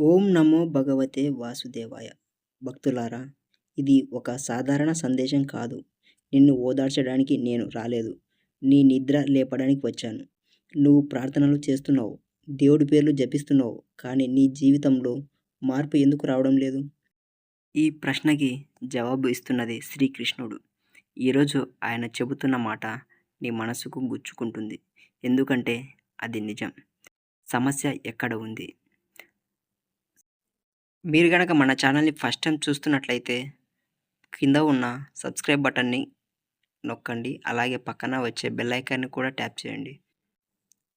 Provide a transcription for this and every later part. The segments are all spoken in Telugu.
ఓం నమో భగవతే వాసుదేవాయ. భక్తులారా ఇది ఒక సాధారణ సందేశం కాదు. నిన్ను ఓదార్చడానికి నేను రాలేదు. నీ నిద్ర లేపడానికి వచ్చాను. నువ్వు ప్రార్థనలు చేస్తున్నావు. దేవుడి పేర్లు జపిస్తున్నావు. కానీ నీ జీవితంలో మార్పు ఎందుకు రావడం లేదు? ఈ ప్రశ్నకి జవాబు ఇస్తున్నది శ్రీకృష్ణుడు. ఈరోజు ఆయన చెబుతున్న మాట నీ మనసుకు గుచ్చుకుంటుంది. ఎందుకంటే అది నిజం. సమస్య ఎక్కడ ఉంది? మీరు కనుక మన ఛానల్ని ఫస్ట్ టైం చూస్తున్నట్లయితే కింద ఉన్న సబ్స్క్రైబ్ బటన్ని నొక్కండి. అలాగే పక్కన వచ్చే బెల్ ఐకాన్ని కూడా ట్యాప్ చేయండి.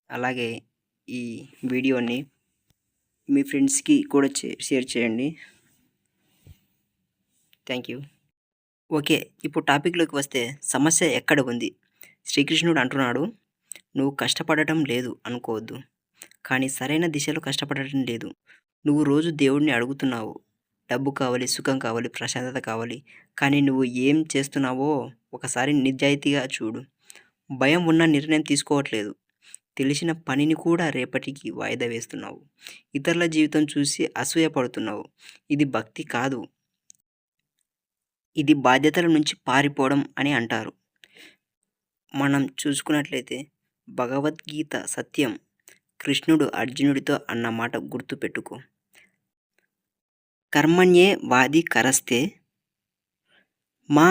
అలాగే ఈ వీడియోని మీ ఫ్రెండ్స్కి కూడా షేర్ చేయండి. Thank you. ఓకే ఇప్పుడు టాపిక్లోకి వస్తే సమస్య ఎక్కడ ఉంది? శ్రీకృష్ణుడు అంటున్నాడు నువ్వు కష్టపడటం లేదు అనుకోవద్దు. కానీ సరైన దిశలో కష్టపడటం లేదు. నువ్వు రోజు దేవుడిని అడుగుతున్నావు. డబ్బు కావాలి సుఖం కావాలి ప్రశాంతత కావాలి. కానీ నువ్వు ఏం చేస్తున్నావో ఒకసారి నిజాయితీగా చూడు. భయం ఉన్న నిర్ణయం తీసుకోవట్లేదు. తెలిసిన పనిని కూడా రేపటికి వాయిదా వేస్తున్నావు. ఇతరుల జీవితం చూసి అసూయపడుతున్నావు ఇది భక్తి కాదు. ఇది బాధ్యతల నుంచి పారిపోవడం అని అంటారు. మనం చూసుకున్నట్లయితే భగవద్గీత సత్యం కృష్ణుడు అర్జునుడితో అన్న మాట గుర్తుపెట్టుకో. కర్మణ్యే వాది కరస్తే మా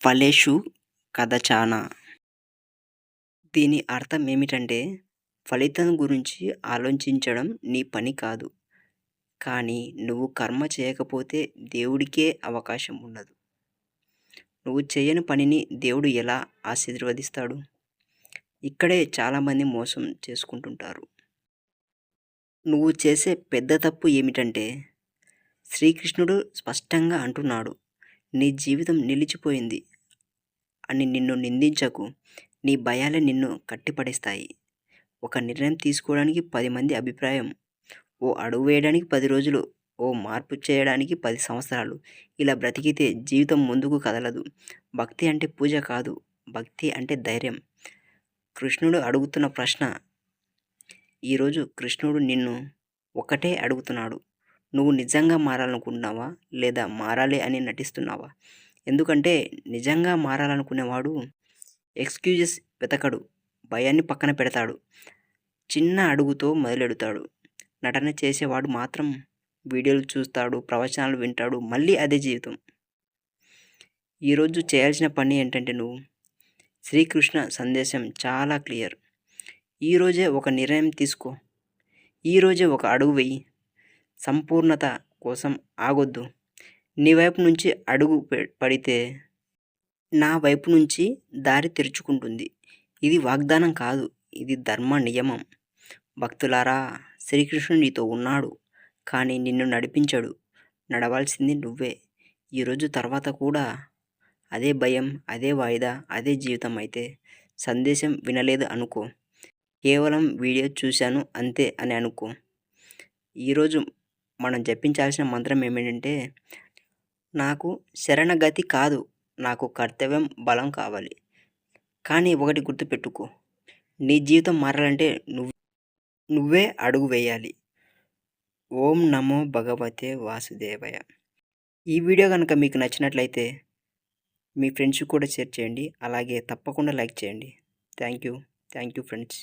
ఫలేషు కథచానా దీని అర్థం ఏమిటంటే ఫలితం గురించి ఆలోచించడం నీ పని కాదు. కానీ నువ్వు కర్మ చేయకపోతే దేవుడికే అవకాశం ఉండదు. నువ్వు చేయని పనిని దేవుడు ఎలా ఆశీర్వదిస్తాడు? ఇక్కడే చాలామంది మోసం చేసుకుంటుంటారు. నువ్వు చేసే పెద్ద తప్పు ఏమిటంటే శ్రీకృష్ణుడు స్పష్టంగా అంటున్నాడు నీ జీవితం నిలిచిపోయింది. అని నిన్ను నిందించకు. నీ భయాలే నిన్ను కట్టిపడేస్తాయి. ఒక నిర్ణయం తీసుకోవడానికి పది మంది అభిప్రాయం. ఓ అడుగు వేయడానికి పది రోజులు. ఓ మార్పు చేయడానికి పది సంవత్సరాలు. ఇలా బ్రతికితే జీవితం ముందుకు కదలదు. భక్తి అంటే పూజ కాదు. భక్తి అంటే ధైర్యం. కృష్ణుడు అడుగుతున్న ప్రశ్న ఈరోజు కృష్ణుడు నిన్ను ఒకటే అడుగుతున్నాడు. నువ్వు నిజంగా మారాలనుకుంటున్నావా? లేదా మారాలి అని నటిస్తున్నావా? ఎందుకంటే నిజంగా మారాలనుకునేవాడు ఎక్స్క్యూజెస్ వెతకడు భయాన్ని పక్కన పెడతాడు చిన్న అడుగుతో మొదలెడతాడు. నటన చేసేవాడు మాత్రం వీడియోలు చూస్తాడు ప్రవచనాలు వింటాడు మళ్ళీ అదే జీవితం. ఈరోజు చేయాల్సిన పని ఏంటంటే నువ్వు శ్రీకృష్ణ సందేశం చాలా క్లియర్. ఈరోజే ఒక నిర్ణయం తీసుకో. ఈరోజే ఒక అడుగు వెయ్యి సంపూర్ణత కోసం ఆగొద్దు. నీ వైపు నుంచి అడుగు పడితే నా వైపు నుంచి దారి తెరుచుకుంటుంది. ఇది వాగ్దానం కాదు. ఇది ధర్మ నియమం. భక్తులారా శ్రీకృష్ణుడు నీతో ఉన్నాడు. కానీ నిన్ను నడిపించడు. నడవాల్సింది నువ్వే. ఈరోజు తర్వాత కూడా అదే భయం అదే వాయిదా అదే జీవితం అయితే సందేశం వినలేదు అనుకో. కేవలం వీడియో చూశాను అంతే అని అనుకో. ఈరోజు మనం జపించాల్సిన మంత్రం ఏమిటంటే నాకు శరణగతి కాదు నాకు కర్తవ్యం బలం కావాలి. కానీ ఒకటి గుర్తుపెట్టుకో నీ జీవితం మారాలంటే నువ్వు నువ్వే అడుగు వేయాలి. ఓం నమో భగవతే వాసుదేవయ. ఈ వీడియో కనుక మీకు నచ్చినట్లయితే మీ ఫ్రెండ్స్ కూడా షేర్ చేయండి. అలాగే తప్పకుండా లైక్ చేయండి. Thank you. Thank you friends.